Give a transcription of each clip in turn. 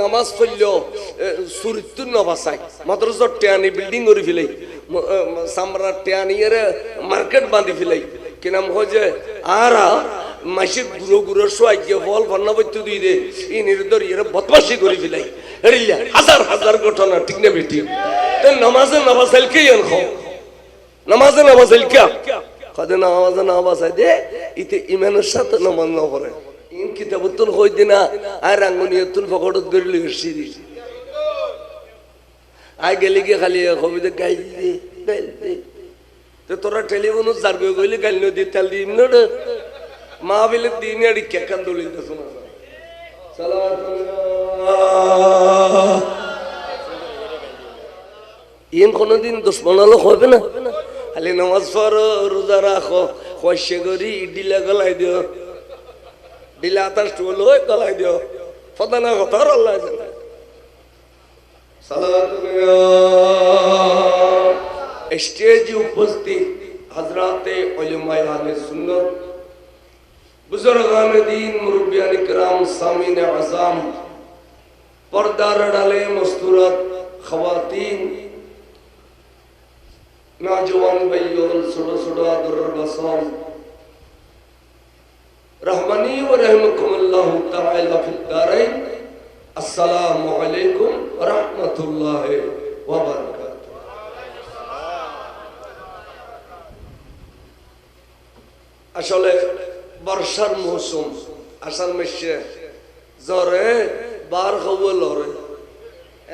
নামাজ পড়ল চুরিত্তর নবাসাই মাদ্রাসার টেয়ানি বিল্ডিং করে ফেলাই। সামরা টেয়ানি এর মার্কেট বাঁধি ফেলাই। কি নাম হয় আর মাসির গুঁড়ো গুঁড়ো শোয়াই গিয়ে ফল ফান্না বৈত্য দিয়ে দে ই নির্দর বদমাসি করে ফেলাই। হাজার হাজার ঘটনা, ঠিক না বেটি? নামাজে নামাজ ইয়ান খাও? নামাজে নামাজ কে? কদে নামাজে নামাজ দে, ইতে ইমানের সাথে নামাজ না পড়ে। ইন কিতাবতুল কই দিনা আর রাঙ্গনিয়তুল ফকড়ত গরি লিখছি দি আই গেলি গিয়ে খালি কবিতা গাই দে দে। তো তোরা টেলিফোন যার গই গইলে গাল নদী তেল দিম না রে মা বিলে দিন আড়ি কেকান দলিল দে শোনা ইন কোনদিন দুশ্মনালো হবে না? খালি নামাজ পড়ো রোজা রাখো খসে করি ডিলা গলাই দিও ডিলা আতাস টুল ওই গলায় দিও। ফদানা কথা আল্লাহ জানে। স্টেজে উপস্থিত হজরাতে ওলমায় আহলে সুন্নত বুজুর্গান দিন মুরব্বিয়ান کرام সামিন আজাম, পর্দার ডালে মস্তুরত, খাওয়াতিন, নাজওয়ান ভাইয়ন ছোট ছোট আদরের বাসন রহমানি ও রহমকুমুল্লাহ দারাইন। আসসালামু আলাইকুম রাহমাতুল্লাহি আসলে বর্ষার মৌসুম আষাঢ় মাসে জ্বরে, বার হব লরে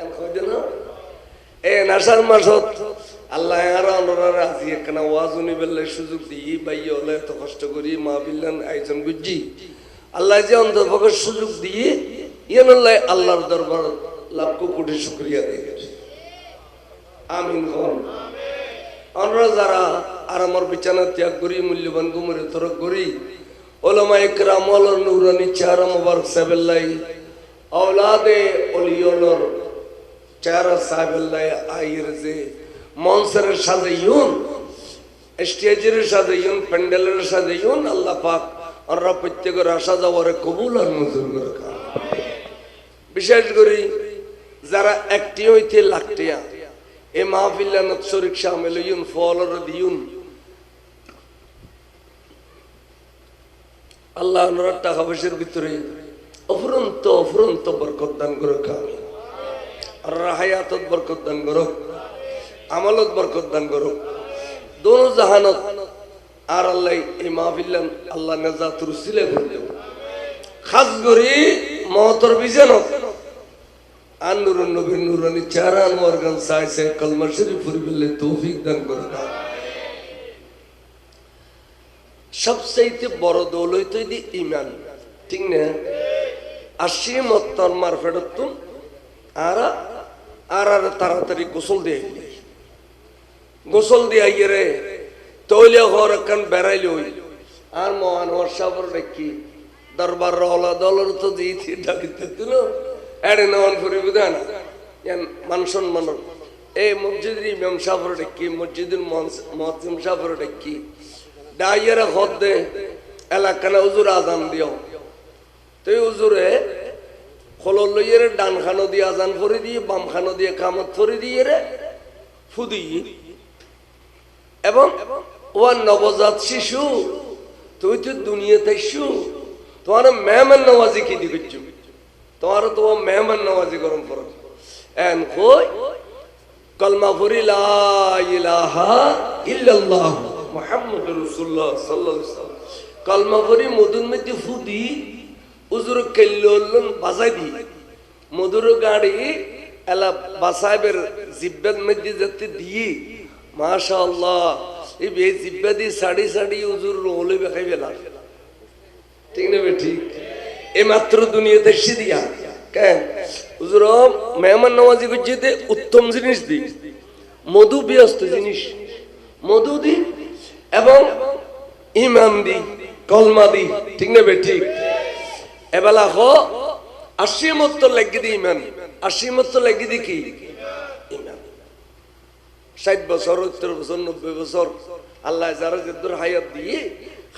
এন কইদে না এ নাসার মাসত, আল্লাহ আর একখানা ওয়াজ উনি বেললে সুযোগ দিই বাইয়ে হলে এত কষ্ট করি, মা বিল্লান আয়োজন বুঝি? আল্লাহ যে অন্তর্ভোগের সুযোগ দিয়ে ইয়েন আল্লাহর দরবার লাখ কোটি শুক্রিয়া দিয়ে আমিন হন আমরা যারা আর আমার বিছানা ত্যাগ করি, মূল্যবান গুমরে তরক করি, ওলামা ইকরাম অলর নুরানি চেহারা মোবারক সাবেল্লাই আওলাদে অলিয়লর চেহারা সাহেবেল্লাই আইর যে মনসের সাজাইউন স্টেজের সাজাইউন প্যান্ডেলের সাজাইউন আল্লাহ পাক আমরা প্রত্যেকের আসা যাওয়ার কবুল আর মঞ্জুর করে খান। বিশেষ করে যারা একটি হইতে লাগটিয়া এ মাহফিল্লানত শরিক শামিল হইউন ফলর দিউন আল্লাহ টাকা পয়সার ভিতরে অফুরন্ত অফুরন্ত বরকত দান করে খামি আর বরকত দান করো, আমলত বরকত দান করো। দোনো জাহানত আর আল্লাহ এই মাহফিল্লান আল্লাহ নেজাত রুসিলে করে খাস করি মহতর নবীর নুরানি চারা আনোয়ার গান সাইছে কলমা শরীফ তৌফিক দান করে সবচাইতে বড় দৌলত দি ইমান ঠিক না? আশি মত্তর ফেরত আর আর আর তাড়াতাড়ি গোসল দিয়ে। গোসল দিয়ে আইয়ে রে, তৈলে ঘর একখান বেড়াইল আর মহান হর্ষাবর দেখি, দরবার রহলা দলের তো দিয়েছি, ডাকিতে দিল এড়ে নেওয়ান ফুরি বুঝে না? মান সম্মান। এই মসজিদের ইমাম সাফর ডেকি মসজিদের মহাজিম সাফর ডেকি ডাইয়ারে হদ দে এলাকানা উজুর আজান দিও খলর লইয়ে রে ডান খানো দিয়ে আজান ফরি দিয়ে বাম খানো দিয়ে কামত ফরি দিয়ে রে, ফুদি। এবং ওয়ার নবজাত শিশু তুই তো দুনিয়াতে শিশু তোমার মেহমান নওয়াজি কি দিবে তোমার তো মেহমান নওয়াজি গরম ফরক এন কই? কলমা ফুরি সাল্লাল্লাহু আলাইহি ওয়াসাল্লাম। কলমা ফুরি মধুর মধ্যে ফুদি। উজুর কেল্লন বাজাই দি মধুর গাড়ি এলা বাসাইবের জিব্বের মধ্যে যেতে দিয়ে মাশাআল্লাহ, এই বে জিব্বা দিয়ে সাড়ি সাড়ি উজুর রোলে বেখাই বেলা ঠিক না ঠিক? এই মাত্র দুনিয়াতে এসে দিয়া। কেন? হুজুর মেহমান নওয়াজি করছে উত্তম জিনিস দি মধু ব্যস্ত জিনিস। মধু দি এবং ইমাম দি কলমা দি ঠিক না ঠিক? এবেলা হ আশি মত লাগি দি ইমান। আশি মত লাগি দি কি? ইমান। ষাট বছর, সত্তর বছর, নব্বই বছর, আল্লাহ যারা যেদুর হায়াত দিয়ে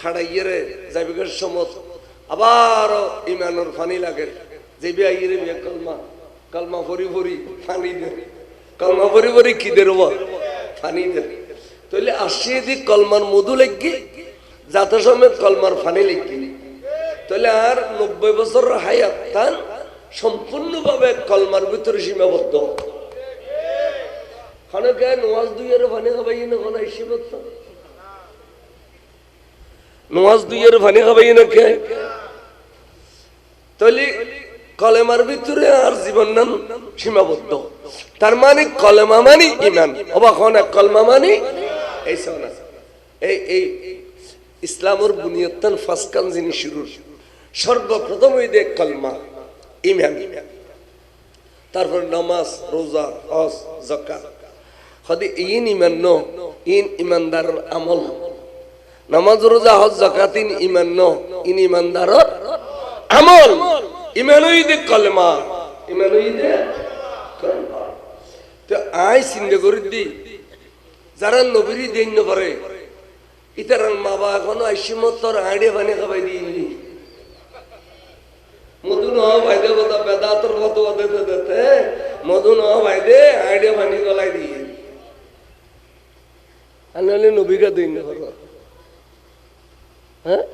খাড়াইয়ে রে যাইবের সমত। আবার ইমানোর ফানি লাগে। যে বিয়া ইয়ে বিয়া কলমা। কলমা ভরি ভরি ফানি দে। কলমা ভরি ভরি কি দে ফানি দে। তাহলে আসছে দি কলমার মধু লাগি, যাতে সময় কলমার ফানি লাগি। তাহলে আর নব্বই বছর হায়াত তান সম্পূর্ণভাবে কলমার ভিতরে সীমাবদ্ধ। খানকে নোয়াজ দুইয়ের নাম তার মানে কলেমা মানি ইমান। কলমা মানি এই এই এই ইসলামের শুরু সর্বপ্রথম ওই দেখ কলমা ইমান তারপর নামাজ, রোজা, হজ জাকাত হদি ইন ইমান ন, ইন ইমানদার আমল। নামাজ, রোজা, হজ জাকাত ইন ইমান ন, ইন ইমানদারর আমল। ইমানুইদে কলমা ইমানুইদে কলমা। তো আই চিন্তা করে দি, যারা নবীরি দিন পারে ইতার মা বাবা এখনও আইসিমতর আইডে বানি খাবাই দিইনি। মধু ন ভাইদে কথা বেদাতর কত দিতে দিতে মধু ন ভাইদে আইডে বানি গলাই দিয়ে। আর দিন হ্যাঁ?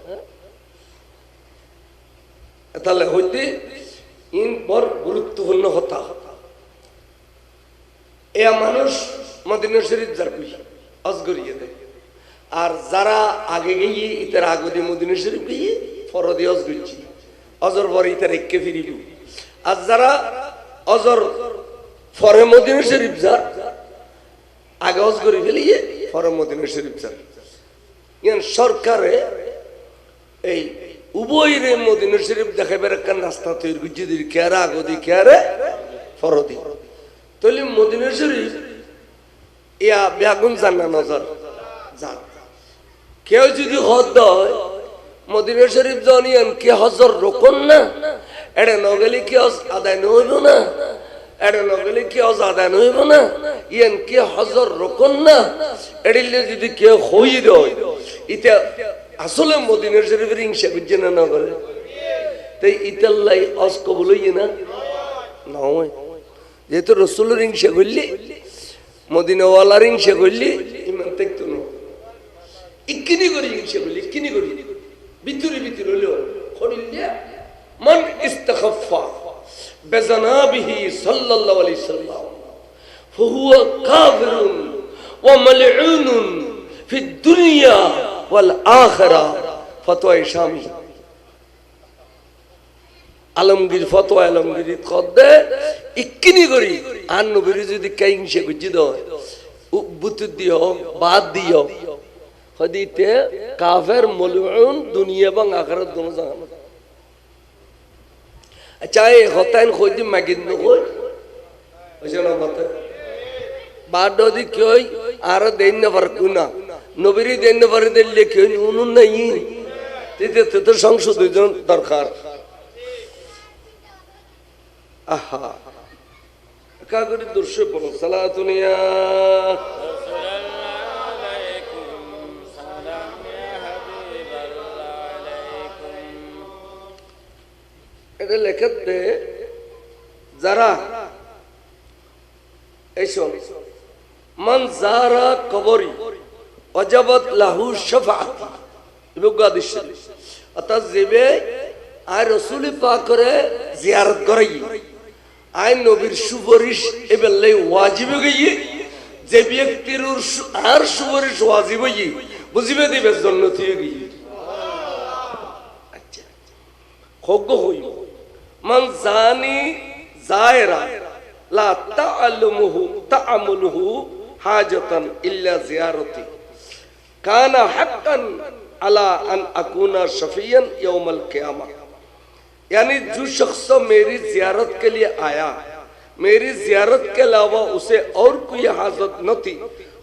তাহলে হইতে ইন বড় গুরুত্বপূর্ণ হতা। এ মানুষ মদিনা শরীফ যার কই অজগরিয়ে দেয় আর যারা আগে গিয়ে ইতার আগদি মদিনা শরীফ গিয়ে ফরদি অজ করছি অজর পরে ইতার একে ফিরিব। আর যারা অজর ফরে মদিনা শরীফ যার আগে অজ করে ফেলিয়ে ফরে মদিনা শরীফ যার। সরকারে এই উভয় রে মদিনা শরীফ দেখাবার একখান রাস্তা তৈরি করছে দিদি কেয়ারা, আগদি কেয়ারে, ফরদি। তাহলে মদিনা শরীফ ইয়া বেগুন জানা নজর। যান কেউ যদি হদ হয় মদিনা শরীফ জানিয়েন, কি হজর, রোকন না? এটা নগেলি কি হজ আদায় নইব না? নগেলে কি না? কে না? যদি মদিনা করছে না যেহেতু রসুলের হিংসা করলি, মদিনাওয়ালার হিংসা করলি, ইমান দেখতো না। ইকিনি করি হিংসা করলি, ইকিনি করি। ভিতরে ভিতরে হলেও খড়িল্লা মান ইস্তাখাফা বেজানাবিহি সাল্লাল্লাহু আলাইহি সাল্লাম فهو كافر وملعون في الدنيا والآخرة فتوى شامي আলমগীর ফতোয়া আলমগীর কদে ইকিনি করি আর নবীর যদি কাইংসে গুজি দয় বুতু দিও বাদ দিও হদিতে কাফের মলউন দুনিয়া এবং আখিরাত দোনো জাহান্ন আচ্ছা এই হতাইন মাগিন নকই দি কই? আর দেন না পার কুনা। নবীরি দেন না পারে দিলে কই নাই। সংশোধন দরকার। আহা কাগরি সালাতুনিয়া এটা লেখাতে যারা এইসব মান যারা কবরি, অজাবত লাহু শফাত ইবুগাদিস অর্থাৎ যেবে আর রসুল পাকরে জিয়ারত করাই আই নবীর সুপারিশ এবেলে ওয়াজিবে গিয়ে যে ব্যক্তির আর বুঝিবে দিবে জন্য গিয়ে আচ্ছা খগ্গ من زانی زائرہ لا تعلمہ تعملہ حاجتا الا زیارتی. کانا حقا علا ان اکونا شفیعا یوم القیامہ. یعنی جو شخص میری زیارت کے لیے آیا، میری زیارت کے علاوہ اسے اور کوئی حاضر نہ تھی،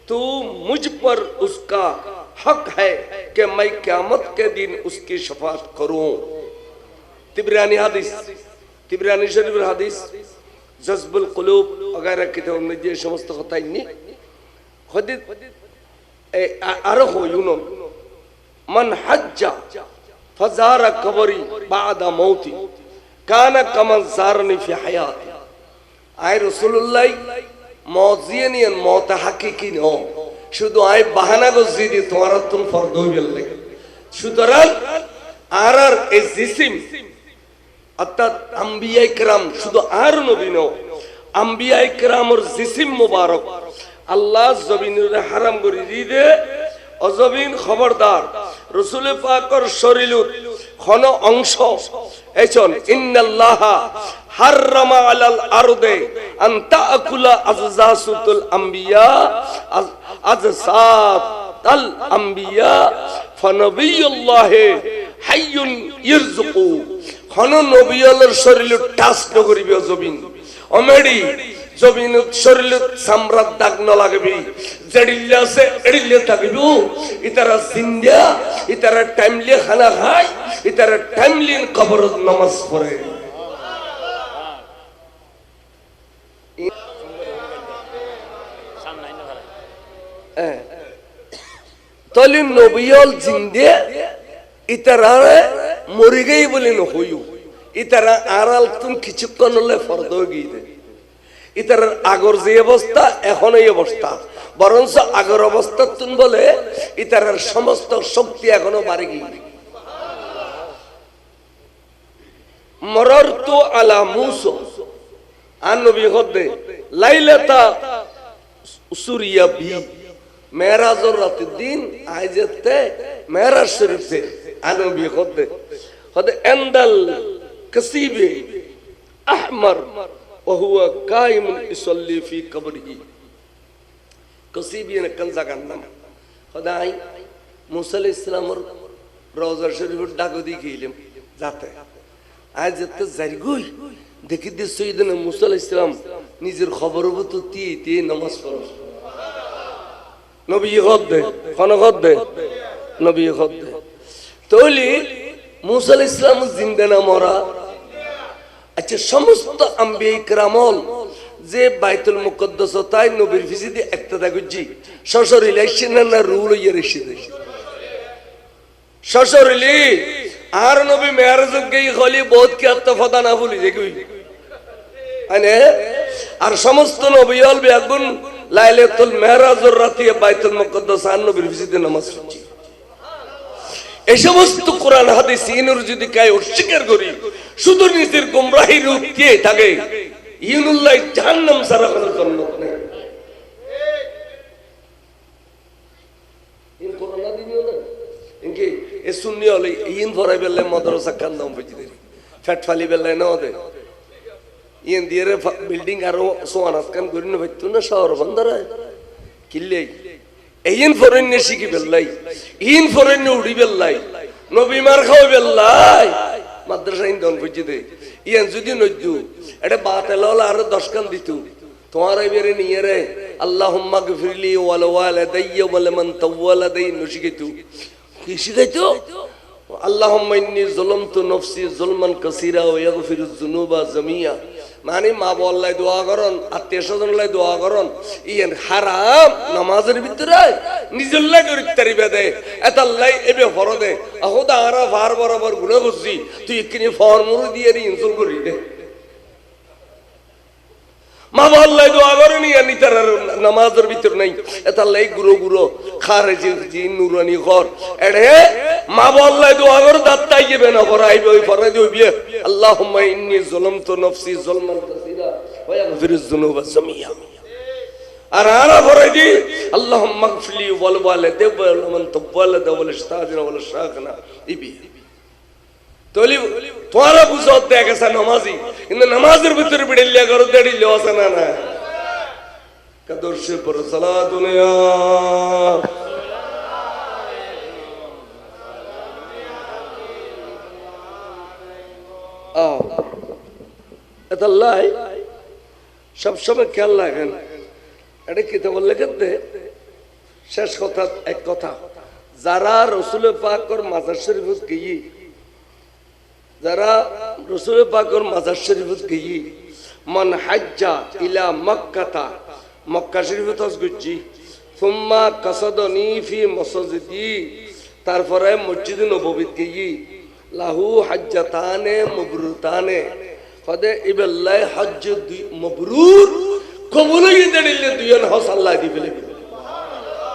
تو مجھ پر اس کا حق ہے کہ میں قیامت کے دن اس کی شفاعت کروں۔ تبریانی حدیث۔ তিবরানি শরীফের হাদিস, জজবুল কুলুব অগারা কিতাবের মধ্যে এই সমস্ত কথা ইনি হদিত আরও হইউন মান হাজ্জা فزار قبري بعد موتي كان كمن زارني في حياتي আই রসুল্লাহ মজিয়ানিয়ান মত হাকিকি ন শুধু আই বাহানা গজি দি তোমার তুম ফরদ হইবেন লাগে। সুতরাং আর আর এই জিসিম অর্থাৎ আম্বিয়া ইকরাম, শুধু আর নবী ন আম্বিয়া ইকরামর জিসিম মুবারক। আল্লাহ জবিনুর হারাম করে দি দে। অজবিন খবরদার, রসুল পাকর শরীরুত খন অংশ। এচন ইন্নাল্লাহা হাররামা আলাল আরদে আন তাকুলা আজজাসুতুল আম্বিয়া আজসাত আল আম্বিয়া, ফনবিয়ুল্লাহ হাইয়ুন ইরজুকু খন নবিয়লের শরীর টাস নগরিবে জবিন অমেডি, জমিন শরীর সাম্রাত দাগ ন লাগবি। জড়িল্লে আছে, এড়িল্লে টাইমলি খানা খায়, ইতারা টাইমলি কবর নামাজ পড়ে। তলি নবিয়ল জিন্দে ইতারা মরি গই বলে নহইও ইতারা আড়াল তুমি কিছুক্ষণ হলে ফর্দ গিয়ে ইতার আগর যে অবস্থা এখন এই অবস্থা বরঞ্চ আগর অবস্থা তুন বলে ইতার সমস্ত শক্তি এখনও বাড়ি গিয়ে মরর তো আলা মুসো আর নবী হদ্দে লাইলাতা সুরিয়া বি মেরাজর রাতের দিন আইজেতে মেরাজ শরীফে আনবী হদ্দে হদে এন্দাল কসিবে আহমর وهو قائم يصلي في قبره কসিবিয়ান কনজা কান্নাম খদাই মুসা আলাইহিস সালামর রওজা শরীফের ডাকো দি গেলাম যাতে আজ যেতে জারি গই দেখি দে সৈয়দনা মুসা আলাইহিস সালাম নিজের খবর তো তি তি নামাজ পড়ো নবী গদ দে কোন গদ দে নবী গদ দে তলি মুসা ইসলাম সালাম জিন্দা না মরা। আচ্ছা সমস্ত ইকরামল যে বাইতুল মুকদ্দাস তাই নবীর ফিজিদি একটা দাগুজি সশরিল আইসেন না রুল ইয়ে রেসি সশরিলি আর নবী মেয়ারজ গই খলি বহুত কি আত্মফদা না যে কই আনে? আর সমস্ত নবীল বেগুন লাইলাতুল মেরাজুর রাতে বাইতুল মুকদ্দাস আর নবীর ফিজিদি নামাজ পড়ছি। এই সমস্ত কোরআন, হাদিস, ইনুর যদি কায় অস্বীকার করি, শুধু নিজের গুমরাহি রূপ দিয়ে থাকে ইনুল্লাহ জাহান্নাম সারা কোনো এ বেলে ফ্যাট ফালি দিয়ে বিল্ডিং আরও সোয়ানাস কান করি না শহর কিল্লে এইন ফরেন শিখি বেল্লাই ইন ফরেন উড়ি বেল্লাই, নবী মার খাও বেল্লাই। মাদ্রাসা ইন্দন বুঝি দে। ইয়ান যদি নজ্জু, এটা বাতেল আর দশ কান দিতু। তোমার এবারে নিয়ে রে আল্লাহ গফিরলি ওয়াল ওয়াল মান তাওয়ালাদাইন নশিকিতু কি শিখাইতো? আল্লাহুম্মা ইন্নী যালামতু নফসি যুলমান কাসীরা ওয়া ইয়াগফিরুয যুনুবা জামিয়া। মানে মা বললাই দোয়া করন, আত্মীয় স্বজন লাই দোয়া করন। ইয়েন হারাম, নামাজের ভিতরে নিজের লাই তারি বেদে লাই এবে ফরদে। আহোদা আরা ভার বরাবর গুণা করছি তুই এখানে ফর্মুল দিয়ে ইনসুল করি দে। মা বললাই দোয়া করেনি আর নিতার নামাজের জি নুরানি ঘর। এড়ে মা বললাই দোয়া কর ইন্নী যালামতু নফসি আর আরা দি, আল্লাহুম্মা গফিরলি ওয়াল তলি তোরা বুঝত দেখেছে নামাজি কিন্তু ভিতরে আছে না না সবসময় খেয়াল রাখেন এটা কি তো বললে শেষ কথা এক কথা যারা রসুল পাকর মাজার শরীফত গিয়ে যারা রসুল পাকর মাজার শরীফত গিয়ে, মন হাজ্জা ইলা মক্কাতা মক্কা শরীফত গুজি সুম্মা কাসাদনি ফি মসজিদি তারপরে মসজিদ নববীত গিয়ে, লাহু হাজ্জাতানে মবরুতানে কদে ইবেল্লাই দুই মবরুর কবুল হয়ে দাঁড়িয়ে দুইজন হস আল্লাহ দি ফেলে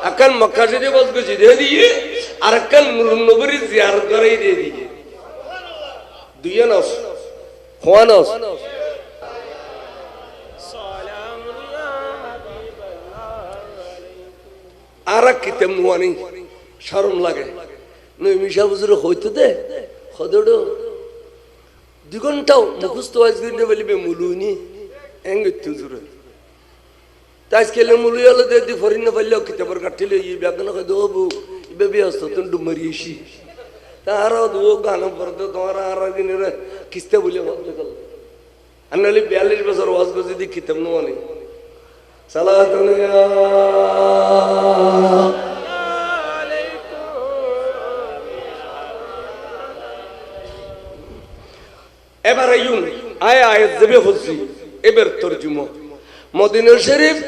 আকান মক্কা শরীফ বস গেছি, দিয়ে দিয়ে আর আকান নবরী জিয়ারত করাই দিয়ে দিয়ে। খোয়ান হস আর এক কিতাব নুয়ানি শরম লাগে নই মিশা বুঝুর হইতো দে হদড়ো দুই ঘন্টাও মুখস্থ আজ দিন বলিবে মুলুনি এঙ্গিত জুরে তাই কেলে মুলু হলো দে দি ফরিন বলল কিতাবর কাটিলে ই ব্যাগন কই দোবু ইবে ব্যস্ত তুন ডুমরিয়েছি তার দো গান পড়তে তোমার আর দিনের কিস্তে বলে বলতে গেল। আনলি 42 বছর ওয়াজ করে যদি কিতাব নুয়ানি সালাতুন এবার আইউন আয় আয়াত যাবে হচ্ছি এবার তর্জুমা। মদিনা শরীফ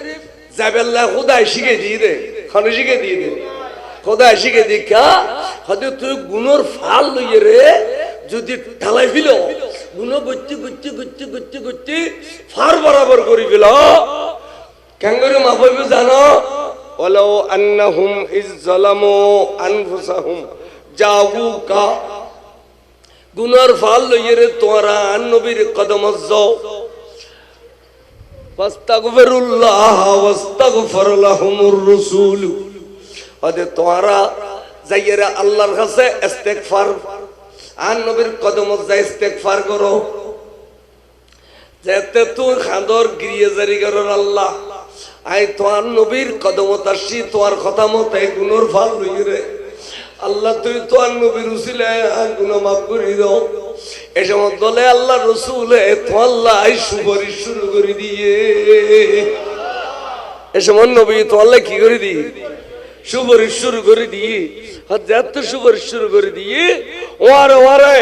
যাবেল্লা খুদাই শিখে দিয়ে দে, খানে শিখে দিয়ে দে। খোদাই শিখে দি কা হয়তো তুই গুণর ফাল লইয়ে রে যদি ঢালাই ফিল গুণ গুচ্ছি গুচ্ছি গুচ্ছি গুচ্ছি গুচ্ছি ফার বরাবর করি ফিল কেন করে মাফাইবে জানো ولو أنهم إذ ظلموا أنفسهم جاءوك গুনার ফাল লইয়ে তোরা নবীর কদম যাও ফাস্তাগফিরুল্লাহ ওয়াস্তাগফির লাহুমুর রাসূল আদে তোরা যাইয়েরা আল্লাহর কাছে ইস্তেগফার, আর নবীর কদম যাই ইস্তেগফার করো, যেতে তুই খাদর গিরিয়ে জারি করর আল্লাহ। আই তোমার নবীর কদম তাসি তোমার কথা মতো গুনোর ফাল লইয়ে রে। আল্লাহ, তুই তো আর নবীর উসিলে গুণ মাফ করি দাও। এ দলে আল্লাহ রসুল তো আল্লাহ সুপারিশ শুরু করে দিয়ে। এ নবী তো আল্লাহ কি করে দিয়ে? সুপারিশ শুরু করে দিয়ে যত সুপারিশ শুরু করে দিয়ে, ওয়ারে ওয়ারে,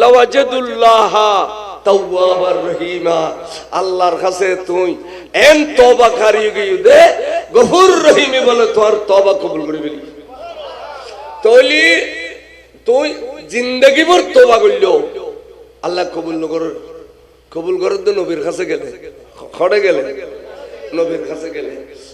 লওয়াজেদুল্লাহ আল্লাহর কাছে তুই এন তবা কারি গিয়ে দে, গফুর রহিমি বলে তোর তবা কবুল করে ফেলি। তলি, তুই জিন্দগি ভর তোবা করল আল্লাহ কবুল নগর কবুল করার তো নবীর কাছে গেলে, খড়ে গেলে, নবীর কাছে গেলে।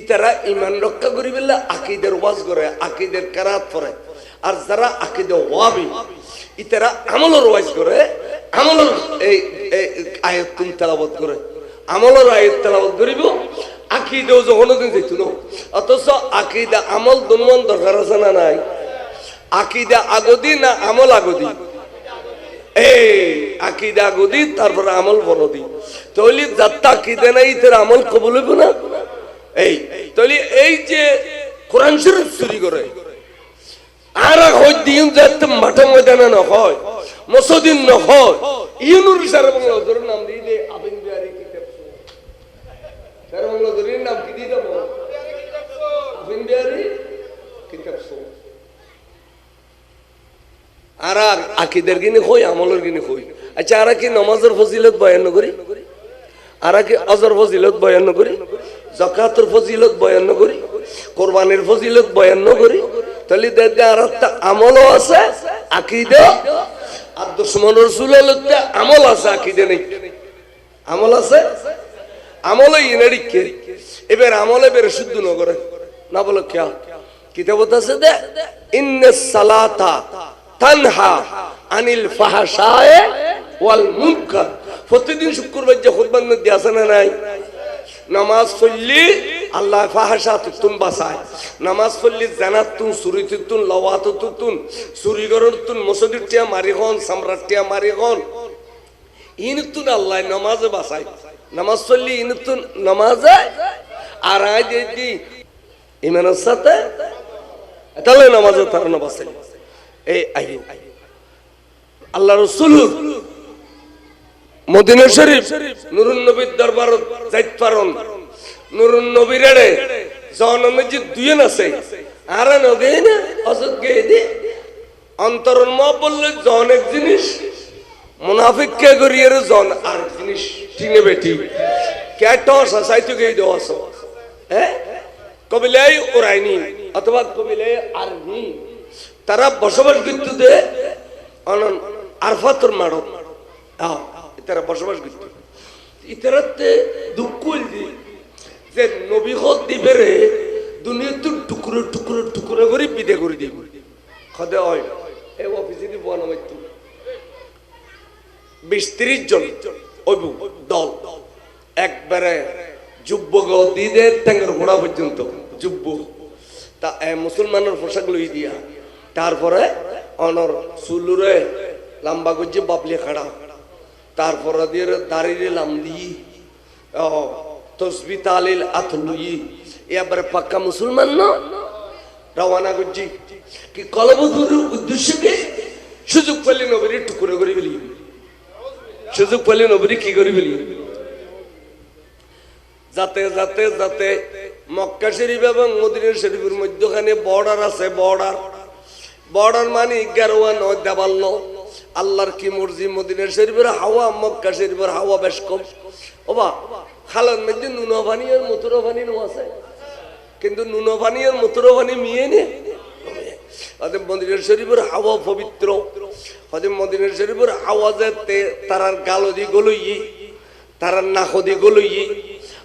ইতারা ইমান রক্ষা করি বললে আকিদের ওয়াজ করে, আকিদের কারাত পরে আর যারা আকিদে ওয়াবি, ইতারা আমলের ওয়াজ করে, আমলের এই আয়ত্ত তেলাবত করে। আমলের আয়ত তেলাবত করিব, আকিদেও যখন যেত না। অথচ আকিদা আমল দুনমন দরকার আছে না নাই? আকিদা আগদি না আমল আগদি? এই, আকিদা আগদি, তারপরে আমল বনদি। তৈলি যাত্রা আকিদে নাই তোর আমল কবুল হইব না? এই তৈলি এই যে কোরআন শরীফ চুরি করে, আর হয় দিন যাতে মাঠে ময়দানে নহয় মসদিন নহয় ইউনুর সারা বাংলা ওদের নাম দিয়ে দে আবিন বিহারি কিতাব সারা বাংলা ওদের নাম কি দিয়ে দেবো? আবিন বিহারি কিতাব আর আর আকিদের গিনি কই আমলের গিনি কই আচ্ছা আর কি নমাজের ফজিলত বয়ান করি? আর কি অজর ফজিলত বয়ান করি? জাকাতের ফজিলত বয়ান করি, কোরবানির ফজিলত বয়ান করি। তাহলে দেখবে আর একটা আমলও আছে, আকিদে। আর দুশ্মন রসুলের আমল আছে, আকিদে নেই। আমল আছে? আমলে ইনারিকে এবার আমলে বের শুদ্ধ নগরে না বলো কে কিতাবত আছে দে ইন্নে সালাতা তানহা আনিল ফাহাশায়ে ওয়াল মুনকার। প্রতিদিন শুক্রবার যে খুতবার মধ্যে আছে না নাই? নামাজ পড়লি আল্লাহ ফাহাশা তুন বাসায়। নামাজ পড়লি, জানাত তুন সুরি তুন লওয়াত তুন চুরি গরর তুন মসজিদ টিয়া মারি হন, সম্রাট টিয়া মারি হন। ইন তুন আল্লাহ নামাজে বাসায়। নামাজ পড়লি, ইন তুন নামাজে আর আয় দি। ইমানের সাথে তাহলে নামাজে তার নামাজ এই আইন আল্লাহ রসুল মদিনা শরীফ, নুরুন নবীর দরবার যাইত পারন নুরুন নবীর এড়ে জনমে যে দুইন আছে, আর নগে না গে দে। অন্তরন মা বললে জন এক জিনিস মুনাফিক কে করিয়ে জন আর জিনিস, টিনে বেটি। কে টস সাইতো গে দোস হ্যাঁ? কবিলাই ওরাইনি অথবা কবিলাই আরনি। তারা বসবাস করতে দে, অনন আরফাতর মাড়ো আহ। তারা বসবাস করতে ইতারাতে দুঃখ যে নবী হত দিবে রে দুনিয়া তো টুকরো টুকরো টুকরো করে বিদে করে দিব খদে হয় এই অফিসে দিব নামাইতো বিশ ত্রিশ জন দল একবারে যুব্বক দিদের ট্যাঙ্গের ঘোড়া পর্যন্ত যুব্ব তা এ মুসলমানের পোশাক লই দিয়া তারপরে অনর সুলুরে লম্বা গুজি বাবলি খাড়া তারপরে দিয়ে দাঁড়িয়ে লাম দিই ও, তসবি তালিল এবারে পাক্কা মুসলমান না? রওয়ানা গুজি কি কলবধুর উদ্দেশ্যকে সুযোগ পেলে নবীর টুকরো করে ফেলি। সুযোগ পেলে কি করে ফেলি? যাতে যাতে যাতে মক্কা শরীফ এবং মদিনা শরীফের মধ্যখানে বর্ডার আছে বর্ডার বর্ডার মানে এগারো নয় দেবাল্য আল্লাহর কি মর্জি? মদিনের শরীফের হাওয়া, মক্কা শরীফের হাওয়া বেশ কম। ওবা, খালার মধ্যে নুনো পানি আর মথুরা আছে। কিন্তু নুনো পানি আর মথুরা পানি মিয়ে নে?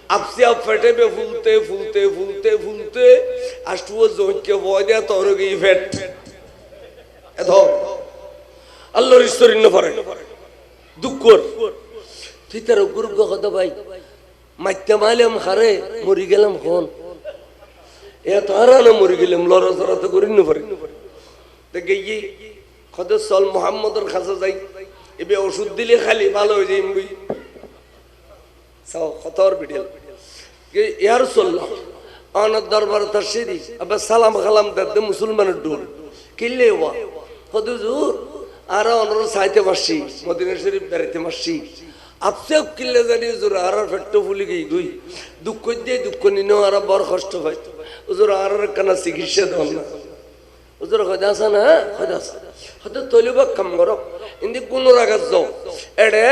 আপসিয়া ফেটে ফুলতে বয় দেয়া তোর গিয়ে ফেট আল্লাহর ঈশ্বরী পরে। দুঃখর। তুই তার গুরু কথা ভাই মাইলাম মরি গেলাম হন এ তারা না মরি গেলাম, লড়া চড়া তো করি না পারে। দেখে চল মোহাম্মদের কাছে যাই, এবে ওষুধ দিলে খালি ভালো হয়ে যাই চাও খতর কে ইয়ার চললাম আনার দরবার তার সিরি আবার সালাম খালাম দাদে মুসলমানের ডোল কিনলে ওয়া? কত জোর আর অনর সাইতে পারছি, মদিনা শরীফ বেড়াইতে পারছি। আপসে কিনলে জানি জোর আর ফেট্ট ফুলি গই গই দুঃখ দিয়ে দুঃখ নিনো আর বড় কষ্ট হয়। ওজোর আর কানা চিকিৎসা দেন না। ওজোর হদাসা না? হদাসা হয়তো তলিবা কাম করো। ইন্দি কোন রাগাত যাও। এড়ে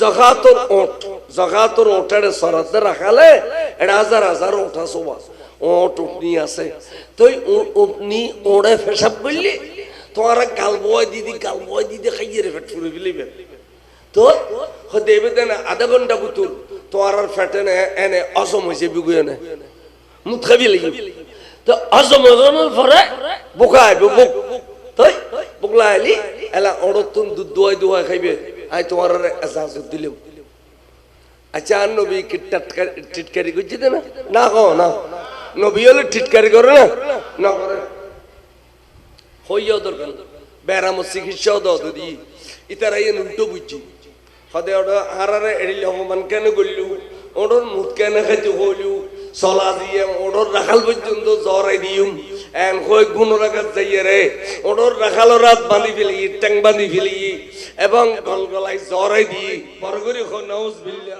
জগাতর ওট। জগাতর ওটারে সরাতে রাখালে এটা হাজার হাজার ওঠা সোবা ওট উঠনি আছে। তুই উঠনি ওড়ে ফেসাব করলি তোমার গাল বয় দিদি গাল বয় দিদি খাইয়ে রে ফেট ফুরে গেলিবে তো দেবে দেন আধা ঘণ্টা বুতুল তোমার আর ফেটে এনে অসম হয়েছে বিগুয়ে নে মুখ খাবি লাগি। তো অসম হজনের পরে বোকা আইবে বুক। তাই বুকলা আইলি এলা অড়তুন দুধ দোয়াই দোয়াই খাইবে। আই তোমার আর এসাজত দিলেও। আচ্ছা আর নবী কি টাটকা- টিটকারি করছে না না কো না। নবী হলে টিটকারি করে না? না করে। হইয়াও দরকার ব্যারাম চিকিৎসাও দাও দিদি ইতারা ইয়ে উল্টো বুঝছি। সদে ওটা হারারে এড়িলে অপমান কেন করলু? ওডর মুখ কেন খাইতে হইলু? চলা দিয়ে ওডর রাখাল পর্যন্ত জ্বরাই দিউম এন কই গুণ রাখাত যাইয়ে রে। ওডর রাখাল রাত বাঁধি ফেলি ট্যাং বাঁধি ফেলি। এবং গল গলাই জ্বরাই দিই বরগরি নাউজ বিল্লা